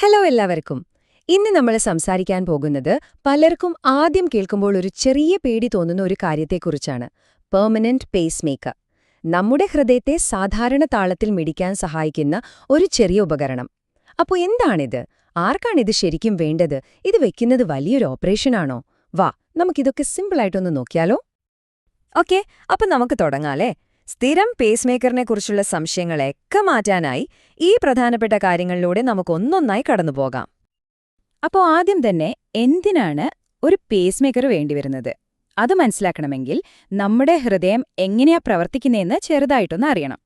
Hello എല്ലാവർക്കും. ഇന്ന് നമ്മൾ സംസാരിക്കാൻ പോകുന്നത് പലർക്കും ആദ്യം കേൾക്കുമ്പോൾ ഒരു ചെറിയ പേടി തോന്നുന്ന ഒരു കാര്യത്തെക്കുറിച്ചാണ്. പെർമനന്റ് പേസ് മേക്കർ നമ്മുടെ ഹൃദയത്തെ സാധാരണ താളത്തിൽ മിടിക്കാൻ സഹായിക്കുന്ന ഒരു ചെറിയ ഉപകരണം. അപ്പോൾ എന്താണിത്? ആർക്കാണിത് ശരിക്കും വേണ്ടത്? ഇത് വെക്കുന്നത് വലിയൊരു ഓപ്പറേഷനാണോ വാ നമുക്കിതൊക്കെ സിമ്പിളായിട്ടൊന്ന് നോക്കിയാലോ. ഓക്കെ അപ്പം നമുക്ക് തുടങ്ങാലേ സ്ഥിരം പേസ് മേക്കറിനെ കുറിച്ചുള്ള സംശയങ്ങളെയൊക്കെ മാറ്റാനായി ഈ പ്രധാനപ്പെട്ട കാര്യങ്ങളിലൂടെ നമുക്കൊന്നൊന്നായി കടന്നുപോകാം അപ്പോൾ ആദ്യം തന്നെ എന്തിനാണ് ഒരു പേസ് മേക്കർ വേണ്ടിവരുന്നത്? അത് മനസ്സിലാക്കണമെങ്കിൽ നമ്മുടെ ഹൃദയം എങ്ങനെയാ പ്രവർത്തിക്കുന്നതെന്ന് ചെറുതായിട്ടൊന്ന് അറിയണം.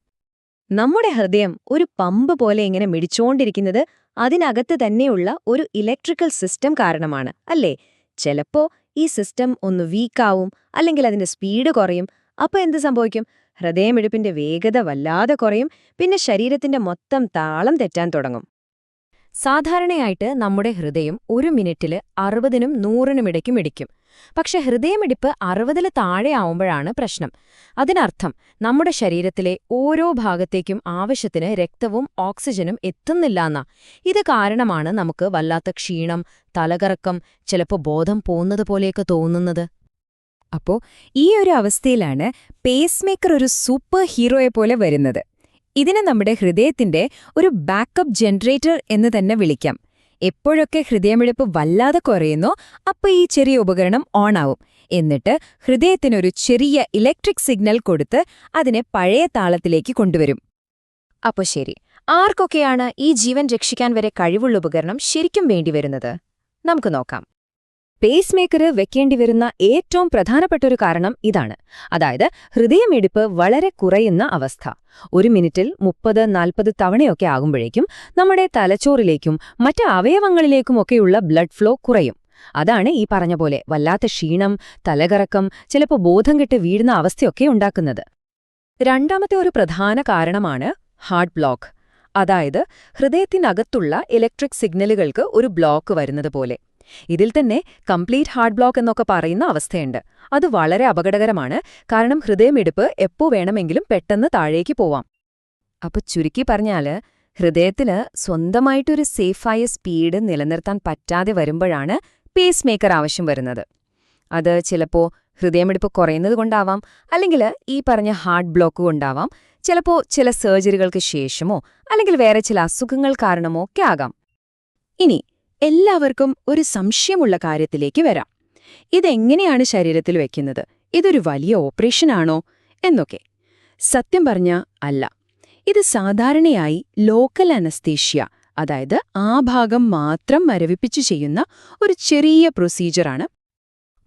നമ്മുടെ ഹൃദയം ഒരു പമ്പ് പോലെ ഇങ്ങനെ മിടിച്ചുകൊണ്ടിരിക്കുന്നത് അതിനകത്ത് തന്നെയുള്ള ഒരു ഇലക്ട്രിക്കൽ സിസ്റ്റം കാരണമാണ് അല്ലേ? ചിലപ്പോ ഈ സിസ്റ്റം ഒന്ന് വീക്കാവും അല്ലെങ്കിൽ അതിന്റെ സ്പീഡ് കുറയും. അപ്പോൾ എന്ത് സംഭവിക്കും? ഹൃദയമിടിപ്പിന്റെ വേഗത വല്ലാതെ കുറയും പിന്നെ ശരീരത്തിന്റെ മൊത്തം താളം തെറ്റാൻ തുടങ്ങും. സാധാരണയായിട്ട് നമ്മുടെ ഹൃദയം ഒരു മിനിറ്റിൽ അറുപതിനും നൂറിനും ഇടയ്ക്കും ഇടിക്കും പക്ഷെ ഹൃദയമിടിപ്പ് അറുപതിൽ താഴെയാവുമ്പോഴാണ് പ്രശ്നം. അതിനർത്ഥം നമ്മുടെ ശരീരത്തിലെ ഓരോ ഭാഗത്തേക്കും ആവശ്യത്തിന് രക്തവും ഓക്സിജനും എത്തുന്നില്ലാന്ന ഇത് കാരണമാണ് നമുക്ക് വല്ലാത്ത ക്ഷീണം തലകറക്കം ചിലപ്പോൾ ബോധം പോകുന്നത് പോലെയൊക്കെ തോന്നുന്നത്. അപ്പോൾ ഈ ഒരു അവസ്ഥയിലാണ് പേസ് മേക്കർ ഒരു സൂപ്പർ ഹീറോയെ പോലെ വരുന്നത്. ഇതിനെ നമ്മുടെ ഹൃദയത്തിന്റെ ഒരു ബാക്കപ്പ് ജനറേറ്റർ എന്ന് തന്നെ വിളിക്കാം. എപ്പോഴൊക്കെ ഹൃദയമിഴപ്പ് വല്ലാതെ കുറയുന്നോ അപ്പോൾ ഈ ചെറിയ ഉപകരണം ഓണാവും എന്നിട്ട് ഹൃദയത്തിനൊരു ചെറിയ ഇലക്ട്രിക് സിഗ്നൽ കൊടുത്ത് അതിനെ പഴയ താളത്തിലേക്ക് കൊണ്ടുവരും. അപ്പോൾ ശരി ആർക്കൊക്കെയാണ് ഈ ജീവൻ രക്ഷിക്കാൻ വരെ കഴിവുള്ള ഉപകരണം ശരിക്കും വേണ്ടിവരുന്നത് നമുക്ക് നോക്കാം. പേസ് മേക്കർ വെക്കേണ്ടി വരുന്ന ഏറ്റവും പ്രധാനപ്പെട്ട ഒരു കാരണം ഇതാണ്. അതായത് ഹൃദയമിടിപ്പ് വളരെ കുറയുന്ന അവസ്ഥ. ഒരു മിനിറ്റിൽ മുപ്പത് നാൽപ്പത് തവണയൊക്കെ ആകുമ്പോഴേക്കും നമ്മുടെ തലച്ചോറിലേക്കും മറ്റ് അവയവങ്ങളിലേക്കുമൊക്കെയുള്ള ബ്ലഡ് ഫ്ലോ കുറയും. അതാണ് ഈ പറഞ്ഞ പോലെ വല്ലാത്ത ക്ഷീണം തലകറക്കം ചിലപ്പോൾ ബോധം കെട്ട് വീഴുന്ന അവസ്ഥയൊക്കെ ഉണ്ടാക്കുന്നത്. രണ്ടാമത്തെ ഒരു പ്രധാന കാരണമാണ് ഹാർട്ട് ബ്ലോക്ക്. അതായത് ഹൃദയത്തിനകത്തുള്ള ഇലക്ട്രിക് സിഗ്നലുകൾക്ക് ഒരു ബ്ലോക്ക് വരുന്നത് പോലെ. ഇതിൽ തന്നെ കംപ്ലീറ്റ് ഹാർട്ട് ബ്ലോക്ക് എന്നൊക്കെ പറയുന്ന അവസ്ഥയുണ്ട്. അത് വളരെ അപകടകരമാണ്. കാരണം ഹൃദയമിടിപ്പ് എപ്പോ വേണമെങ്കിലും പെട്ടെന്ന് താഴേക്ക് പോവാം. അപ്പൊ ചുരുക്കി പറഞ്ഞാൽ ഹൃദയത്തിന് സ്വന്തമായിട്ടൊരു സേഫായ സ്പീഡ് നിലനിർത്താൻ പറ്റാതെ വരുമ്പോഴാണ് പേസ് മേക്കർ ആവശ്യം വരുന്നത്. അത് ചിലപ്പോൾ ഹൃദയമിടിപ്പ് കുറയുന്നത് കൊണ്ടാവാം അല്ലെങ്കിൽ ഈ പറഞ്ഞ ഹാർട്ട് ബ്ലോക്ക് കൊണ്ടാവാം. ചിലപ്പോൾ ചില സർജറികൾക്ക് ശേഷമോ അല്ലെങ്കിൽ വേറെ ചില അസുഖങ്ങൾ കാരണമോ ഒക്കെ ആകാം. ഇനി എല്ലാവർക്കും ഒരു സംശയമുള്ള കാര്യത്തിലേക്ക് വരാം. ഇതെങ്ങനെയാണ് ശരീരത്തിൽ വെക്കുന്നത്? ഇതൊരു വലിയ ഓപ്പറേഷനാണോ എന്നൊക്കെ. സത്യം പറഞ്ഞ അല്ല. ഇത് സാധാരണയായി ലോക്കൽ അനസ്തീഷ്യ അതായത് ആ ഭാഗം മാത്രം മരവിപ്പിച്ചു ചെയ്യുന്ന ഒരു ചെറിയ പ്രൊസീജിയറാണ്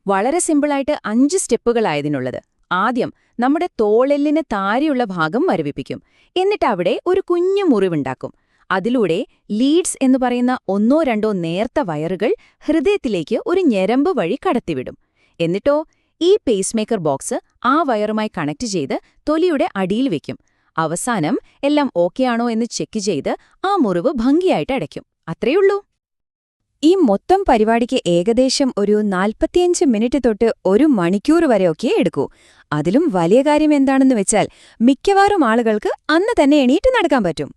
വളരെ സിമ്പിളായിട്ട് അഞ്ച് സ്റ്റെപ്പുകളായതിനുള്ളത് ആദ്യം നമ്മുടെ തോളെല്ലിന് താരെയുള്ള ഭാഗം മരവിപ്പിക്കും. എന്നിട്ട് അവിടെ ഒരു കുഞ്ഞു മുറിവുണ്ടാക്കും. അതിലൂടെ ലീഡ്സ് എന്ന് പറയുന്ന ഒന്നോ രണ്ടോ നേർത്ത വയറുകൾ ഹൃദയത്തിലേക്ക് ഒരു ഞരമ്പ് വഴി കടത്തിവിടും. എന്നിട്ടോ ഈ പേസ്മേക്കർ ബോക്സ് ആ വയറുമായി കണക്ട് ചെയ്ത് തൊലിയുടെ അടിയിൽ വെക്കും. അവസാനം എല്ലാം ഓക്കെയാണോ എന്ന് ചെക്ക് ചെയ്ത് ആ മുറിവ് ഭംഗിയായിട്ട് അടയ്ക്കും. അത്രയുള്ളൂ ഈ മൊത്തം പരിപാടിക്ക് ഏകദേശം ഒരു നാൽപ്പത്തിയഞ്ച് മിനിറ്റ് തൊട്ട് ഒരു മണിക്കൂർ വരെയൊക്കെ എടുക്കൂ. അതിലും വലിയ കാര്യം എന്താണെന്ന് വെച്ചാൽ മിക്കവാറും ആളുകൾക്ക് അന്ന് തന്നെ എണീറ്റ് നടക്കാൻ പറ്റും.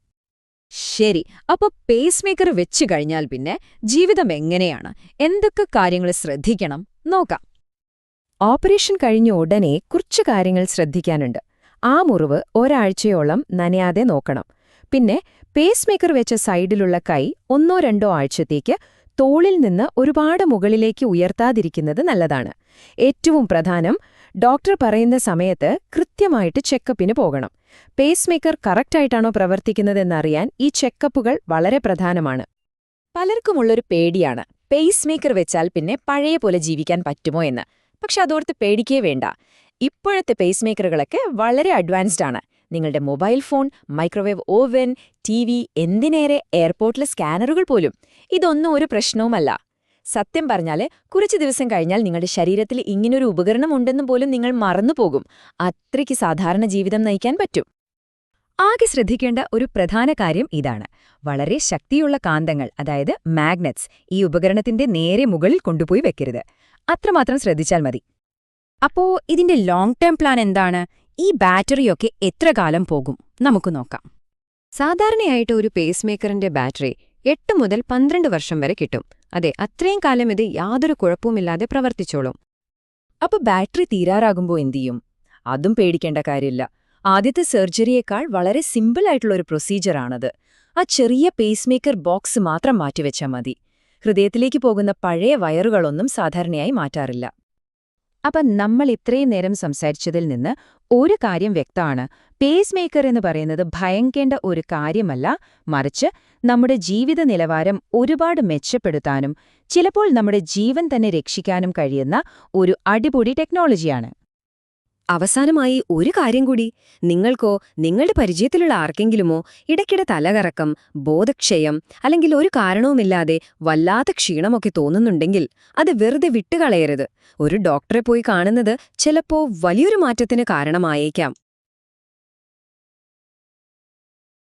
ശരി. അപ്പൊ പേസ് മേക്കർ വെച്ചു കഴിഞ്ഞാൽ പിന്നെ ജീവിതം എങ്ങനെയാണ്? എന്തൊക്കെ കാര്യങ്ങൾ ശ്രദ്ധിക്കണം? നോക്കാം. ഓപ്പറേഷൻ കഴിഞ്ഞ ഉടനെ കുറച്ച് കാര്യങ്ങൾ ശ്രദ്ധിക്കാനുണ്ട്. ആ മുറിവ് ഒരാഴ്ചയോളം നനയാതെ നോക്കണം. പിന്നെ പേസ് മേക്കർ വെച്ച സൈഡിലുള്ള കൈ ഒന്നോ രണ്ടോ ആഴ്ചത്തേക്ക് തോളിൽ നിന്ന് ഒരുപാട് മുകളിലേക്ക് ഉയർത്താതിരിക്കുന്നത് നല്ലതാണ്. ഏറ്റവും പ്രധാനം ഡോക്ടർ പറയുന്ന സമയത്ത് കൃത്യമായിട്ട് ചെക്കപ്പിന് പോകണം. പേസ് മേക്കർ കറക്റ്റായിട്ടാണോ പ്രവർത്തിക്കുന്നതെന്നറിയാൻ ഈ ചെക്കപ്പുകൾ വളരെ പ്രധാനമാണ്. പലർക്കുമുള്ളൊരു പേടിയാണ്. പേസ് മേക്കർ വെച്ചാൽ പിന്നെ പഴയ പോലെ ജീവിക്കാൻ പറ്റുമോ എന്ന്. പക്ഷെ അതോർത്ത് പേടിക്കേ വേണ്ട. ഇപ്പോഴത്തെ പേസ് മേക്കറുകളൊക്കെ വളരെ അഡ്വാൻസ്ഡ് ആണ്. നിങ്ങളുടെ mobile phone microwave oven T V എന്തിനേറെ എയർപോർട്ടിലെ സ്കാനറുകൾ പോലും. ഇതൊന്നും ഒരു പ്രശ്നവുമല്ല. സത്യം പറഞ്ഞാൽ കുറച്ച് ദിവസം കഴിഞ്ഞാൽ നിങ്ങളുടെ ശരീരത്തിൽ ഇങ്ങനൊരു ഉപകരണം ഉണ്ടെന്നും പോലും നിങ്ങൾ മറന്നുപോകും അത്രയ്ക്ക് സാധാരണ ജീവിതം നയിക്കാൻ പറ്റും. ആകെ ശ്രദ്ധിക്കേണ്ട ഒരു പ്രധാന കാര്യം ഇതാണ്. വളരെ ശക്തിയുള്ള കാന്തങ്ങൾ അതായത് മാഗ്നറ്റ്സ് ഈ ഉപകരണത്തിന്റെ നേരെ മുകളിൽ കൊണ്ടുപോയി വെക്കരുത്. അത്രമാത്രം ശ്രദ്ധിച്ചാൽ മതി. അപ്പോ ഇതിന്റെ ലോങ് ടേം പ്ലാൻ എന്താണ്? ഈ ബാറ്ററിയൊക്കെ എത്ര കാലം പോകും? നമുക്ക് നോക്കാം. സാധാരണയായിട്ട് ഒരു പേസ് മേക്കറിന്റെ ബാറ്ററി എട്ട് മുതൽ പന്ത്രണ്ട് വർഷം വരെ കിട്ടും. അതെ അത്രയും കാലം ഇത് യാതൊരു കുഴപ്പവുമില്ലാതെ പ്രവർത്തിച്ചോളും. അപ്പൊ ബാറ്ററി തീരാറാകുമ്പോൾ എന്തു ചെയ്യും? അതും പേടിക്കേണ്ട കാര്യമില്ല. ആദ്യത്തെ സർജറിയേക്കാൾ വളരെ സിമ്പിൾ ആയിട്ടുള്ള ഒരു പ്രൊസീജിയറാണത് ആ ചെറിയ പേസ്മേക്കർ ബോക്സ് മാത്രം മാറ്റിവെച്ചാൽ മതി. ഹൃദയത്തിലേക്ക് പോകുന്ന പഴയ വയറുകളൊന്നും സാധാരണയായി മാറ്റാറില്ല. അപ്പം നമ്മൾ ഇത്രയും നേരം സംസാരിച്ചതിൽ നിന്ന് ഒരു കാര്യം വ്യക്തമാണ്. പേസ് മേക്കർ എന്ന് പറയുന്നത് ഭയങ്കേണ്ട ഒരു കാര്യമല്ല. മറിച്ച് നമ്മുടെ ജീവിത നിലവാരം ഒരുപാട് മെച്ചപ്പെടുത്താനും ചിലപ്പോൾ നമ്മുടെ ജീവൻ തന്നെ രക്ഷിക്കാനും കഴിയുന്ന ഒരു അടിപൊളി ടെക്നോളജിയാണ് അവസാനമായി ഒരു കാര്യം കൂടി. നിങ്ങൾക്കോ നിങ്ങളുടെ പരിചയത്തിലുള്ള ആർക്കെങ്കിലുമോ ഇടയ്ക്കിടെ തലകറക്കം ബോധക്ഷയം അല്ലെങ്കിൽ ഒരു കാരണവുമില്ലാതെ വല്ലാത്ത ക്ഷീണമൊക്കെ തോന്നുന്നുണ്ടെങ്കിൽ അത് വെറുതെ വിട്ടുകളയരുത്. ഒരു ഡോക്ടറെ പോയി കാണുന്നത് ചിലപ്പോ വലിയൊരു മാറ്റത്തിന് കാരണമായേക്കാം.